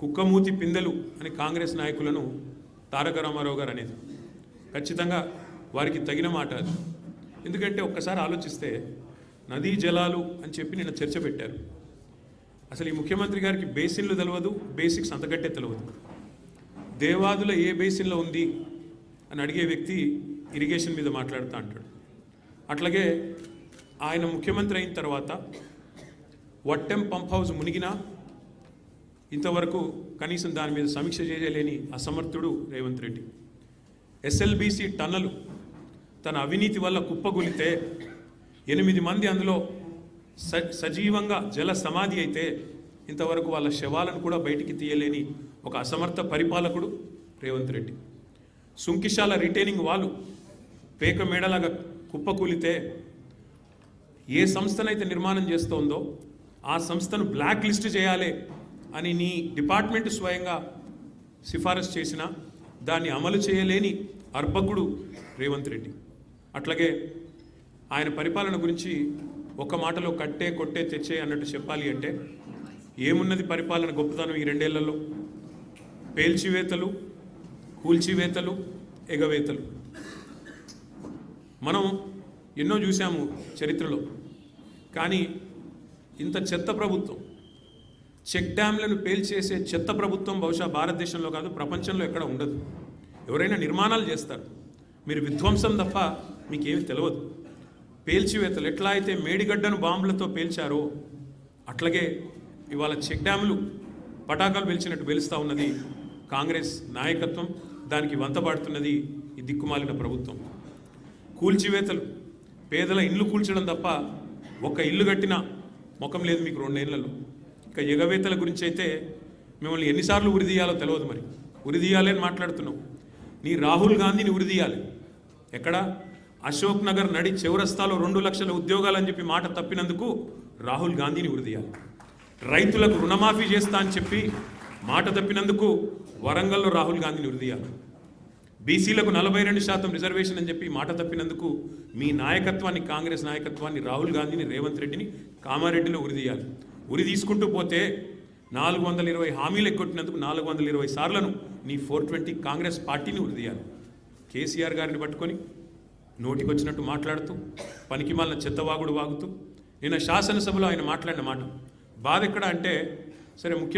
కుక్కమూతి పిందెలు అని కాంగ్రెస్ నాయకులను తారక రామారావు గారు అనేది. ఖచ్చితంగా వారికి తగిన మాట అది. ఎందుకంటే ఒక్కసారి ఆలోచిస్తే నదీ జలాలు అని చెప్పి నిన్న చర్చ పెట్టారు. అసలు ఈ ముఖ్యమంత్రి గారికి బేసిన్లు తెలియదు బేసిక్స్ అంతకట్టే తెలియదు దేవాదుల ఏ బేసిన్లో ఉంది అని అడిగే వ్యక్తి ఇరిగేషన్ మీద మాట్లాడుతూ అంటాడు. అట్లాగే ఆయన ముఖ్యమంత్రి అయిన తర్వాత వట్టెం పంప్ హౌస్ మునిగినా ఇంతవరకు కనీసం దాని మీద సమీక్ష చేయలేని అసమర్థుడు రేవంత్ రెడ్డి. ఎస్ఎల్బీసీ టన్నలు తన అవినీతి వల్ల కుప్పగొలితే ఎనిమిది మంది అందులో స సజీవంగా జల సమాధి అయితే ఇంతవరకు వాళ్ళ శవాలను కూడా బయటికి తీయలేని ఒక అసమర్థ పరిపాలకుడు రేవంత్ రెడ్డి. సుంకిశాల రిటైనింగ్ వాళ్ళు పేక మేడలాగా కుప్పకూలితే ఏ సంస్థనైతే నిర్మాణం చేస్తోందో ఆ సంస్థను బ్లాక్ లిస్ట్ చేయాలి అని నీ డిపార్ట్మెంట్ స్వయంగా సిఫారసు చేసిన దాన్ని అమలు చేయలేని అర్భకుడు రేవంత్ రెడ్డి. అట్లాగే ఆయన పరిపాలన గురించి ఒక మాటలో కట్టే కొట్టే తెచ్చే అన్నట్టు చెప్పాలి అంటే ఏమున్నది పరిపాలన గొప్పతనం ఈ రెండేళ్ళలో? పేల్చివేతలు కూల్చివేతలు ఎగవేతలు. మనం ఎన్నో చూసాము చరిత్రలో. కానీ ఇంత చెత్త ప్రభుత్వం చెక్ డ్యాంలను పేల్చేసే చెత్త ప్రభుత్వం బహుశా భారతదేశంలో కాదు ప్రపంచంలో ఎక్కడ ఉండదు. ఎవరైనా నిర్మాణాలు చేస్తారు. మీరు విధ్వంసం తప్ప మీకేమి తెలియదు పేల్చివేతలు ఎట్లా అయితే మేడిగడ్డను బాంబులతో పేల్చారో అట్లాగే ఇవాళ చెక్ డ్యాములు పటాకాలు పేల్చినట్టు పేలుస్తూ ఉన్నది కాంగ్రెస్ నాయకత్వం దానికి వంతబాడుతున్నది ఈ దిక్కుమాలిన ప్రభుత్వం. కూల్చివేతలు పేదల ఇల్లు కూల్చడం తప్ప ఒక్క ఇల్లు కట్టిన ముఖం లేదు మీకు రెండేళ్ళలో. ఇక ఎగవేతల గురించి అయితే మిమ్మల్ని ఎన్నిసార్లు ఉరిదీయాలో తెలియదు మరి. ఉరిదీయాలి అని మాట్లాడుతున్నావు. నీ రాహుల్ గాంధీని ఉరిదీయాలి ఎక్కడ? అశోక్ నగర్ నడి చివరస్తాలో రెండు లక్షల ఉద్యోగాలని చెప్పి మాట తప్పినందుకు రాహుల్ గాంధీని ఉరిదీయాలి రైతులకు రుణమాఫీ చేస్తా అని చెప్పి మాట తప్పినందుకు వరంగల్లో రాహుల్ గాంధీని ఉరిదీయాలి బీసీలకు నలభై రెండు శాతం రిజర్వేషన్ అని చెప్పి మాట తప్పినందుకు మీ నాయకత్వాన్ని కాంగ్రెస్ నాయకత్వాన్ని రాహుల్ గాంధీని రేవంత్ రెడ్డిని కామారెడ్డిలో ఉరిదీయాలి ఉరి తీసుకుంటూ పోతే నాలుగు వందల ఇరవై హామీలు ఎక్కొట్టినందుకు నాలుగు వందల ఇరవై సార్లను నీ ఫోర్ ట్వంటీ కాంగ్రెస్ పార్టీని ఉరిదీయాలి కేసీఆర్ గారిని పట్టుకొని నోటికొచ్చినట్టు మాట్లాడుతూ పనికి మాలిన చెత్తవాగుడు వాగుతూ నిన్న శాసనసభలో ఆయన మాట్లాడిన మాట బాధ ఎక్కడ అంటే సరే ముఖ్యం